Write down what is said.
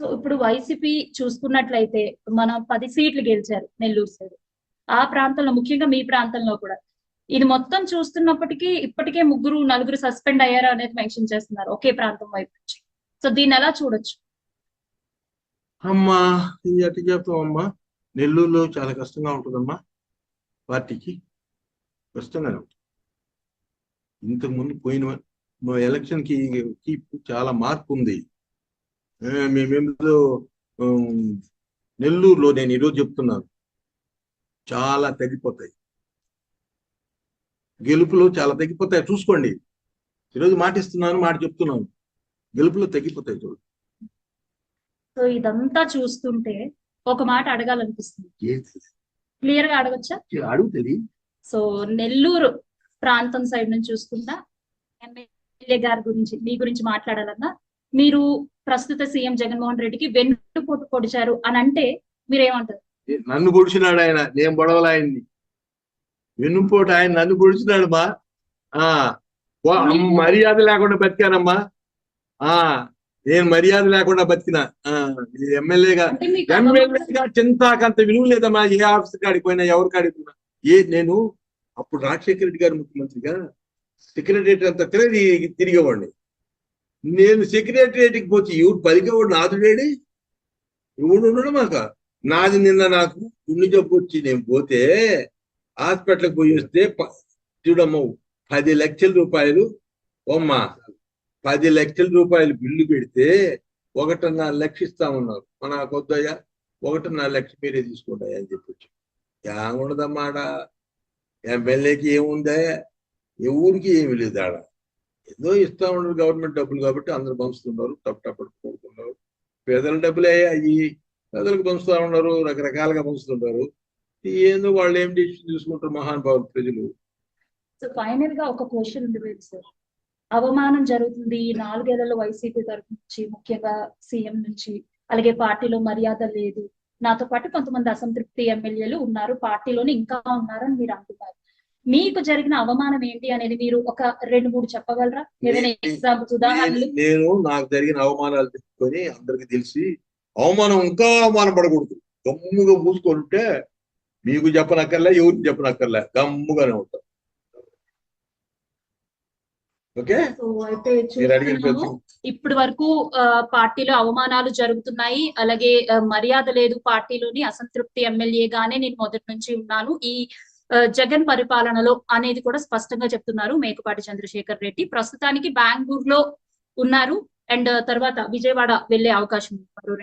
So ఇప్పుడు YCP చూసుకున్నట్లయితే మనం పది సీట్లు గెలిచారు నెల్లూరు సైడ్ ఆ ప్రాంతంలో ముఖ్యంగా మీ ప్రాంతంలో కూడా. ఇది మొత్తం చూస్తున్నప్పటికీ ఇప్పటికే ముగ్గురు నలుగురు సస్పెండ్ అయ్యారు అనేది మెన్షన్ చేస్తున్నారు ఒకే ప్రాంతం వైపు నుంచి. సో దీన్ని ఎలా చూడొచ్చు? అమ్మా ఇది చెప్తామమ్మా నెల్లూరులో చాలా కష్టంగా ఉంటుందమ్మా. పార్టీకి కష్టంగానే ఉంటుంది. ఇంతకు ముందు పోయిన ఎలక్షన్కి ఎలక్షన్కి చాలా మార్పు ఉంది. ఆ, మేమేందో ఉమ్, నెల్లూరులో నేను ఈరోజు చెప్తున్నాను. చాలా తగ్గిపోతాయి. గెలుపులో చాలా తగ్గిపోతాయి. చూసుకోండి. ఈరోజు మాట ఇస్తున్నాను మాట చెప్తున్నాను. గెలుపులో తగ్గిపోతాయి చూడు. సో ఇదంతా చూస్తుంటే ఒక మాట అడగాలనిపిస్తుంది? క్లియర్గా అడగచ్చా? అడుగుతుంది. సో నెల్లూరు ప్రాంతం సైడ్ నుంచి చూసుకుంటా ఎమ్మెల్యే గారి గురించి మీ గురించి మాట్లాడాలన్నా మీరు ప్రస్తుత సీఎం జగన్మోహన్ రెడ్డికి వెన్నుపోటు పొడిచారు అని అంటే మీరేమంటారు? నన్ను పొడిచినాడు ఆయన. నేను పొడవల ఆయన్ని. వెన్నుపోటు ఆయన నన్ను పొడిచినాడు మా ఆ మర్యాద లేకుండా బతికానమ్మా. ఆ నేను మర్యాద లేకుండా బతికిన. ఎమ్మెల్యేగా ఎమ్మెల్యేగా చింతాకంత విలువ లేదమ్మా. ఏ ఆఫీస్ కాడికి పోయినా ఎవరి కాడికి పోయినా. ఏ నేను అప్పుడు రాజశేఖర రెడ్డి గారు ముఖ్యమంత్రిగా సెక్రటరియట్ అంతా తిరిగి తిరిగేవాడిని. నేను సెక్రటరియట్కి పోతే ఇవి పలికేవాడు నాదుడేడి ఎవడు ఉండడు మాక. నాది నిన్న నాకు గుండె జబ్బు వచ్చి నేను పోతే హాస్పిటల్కి పోయి వస్తే చూడమ్మ పది లక్షల రూపాయలు అమ్మా పది లక్షల రూపాయలు బిల్లు పెడితే ఒకటిన్నర లక్ష ఇస్తామన్నారు. మన కొద్దయ్యా ఒకటిన్నర లక్ష మీరే తీసుకుంటాయా అని చెప్పొచ్చు. ఏముండదమ్మా ఆడ ఎమ్మెల్యేకి ఏముందే? ఎవరికి ఏమి లేదు ఆడ. ఏదో ఇస్తా ఉండరు గవర్నమెంట్ డబ్బులు కాబట్టి అందరు పంచుతున్నారు టప్ టప్పుడు కొడుతున్నారు పేదల డబ్బులే అయ్యి పేదలకు పంచుతా ఉన్నారు రకరకాలుగా పంచుతుంటారు ఏందో వాళ్ళు ఏం డిసిషన్ తీసుకుంటారు మహానుభావులు ప్రజలు. సో ఫైనల్గా ఒక క్వశ్చన్ ఉంది సార్ అవమానం జరుగుతుంది ఈ నాలుగేళ్ళలో వైసీపీ తరఫు నుంచి ముఖ్యంగా సీఎం నుంచి అలాగే పార్టీలో మర్యాద లేదు. నాతో పాటు కొంతమంది అసంతృప్తి ఎమ్మెల్యేలు ఉన్నారు పార్టీలోనే ఇంకా ఉన్నారని మీరు అంటున్నారు. మీకు జరిగిన అవమానం ఏంటి అనేది మీరు ఒక రెండు మూడు చెప్పగలరా? ఏదైనా ఎగ్జాంపుల్స్ ఉదాహరణలు? నేను- నాకు జరిగిన అవమానాలు తెచ్చుకొని అందరికి తెలిసి అవమానం ఇంకా అవమానం పడకూడదు గమ్ముగా మూసుకుంటే మీకు చెప్పనక్కర్లే ఎవరికి చెప్పనక్కర్లే. గమ్ముగానే ఉంటాం. ఓకే? సో అయితే మీరు అడిగిన చూస్తున్నాము. ప్రశ్న ఇప్పటి వరకు పార్టీలో అవమానాలు జరుగుతున్నాయి. అలాగే మర్యాద లేదు పార్టీలోని. అసంతృప్తి ఎమ్మెల్యేగానే నేను మొదటి నుంచి ఉన్నాను. ఈ జగన్ పరిపాలనలో అనేది కూడా స్పష్టంగా చెప్తున్నారు మేకపాటి చంద్రశేఖర్ రెడ్డి. ప్రస్తుతానికి బెంగళూరులో ఉన్నారు. అండ్ తర్వాత విజయవాడ వెళ్ళే అవకాశం రెండు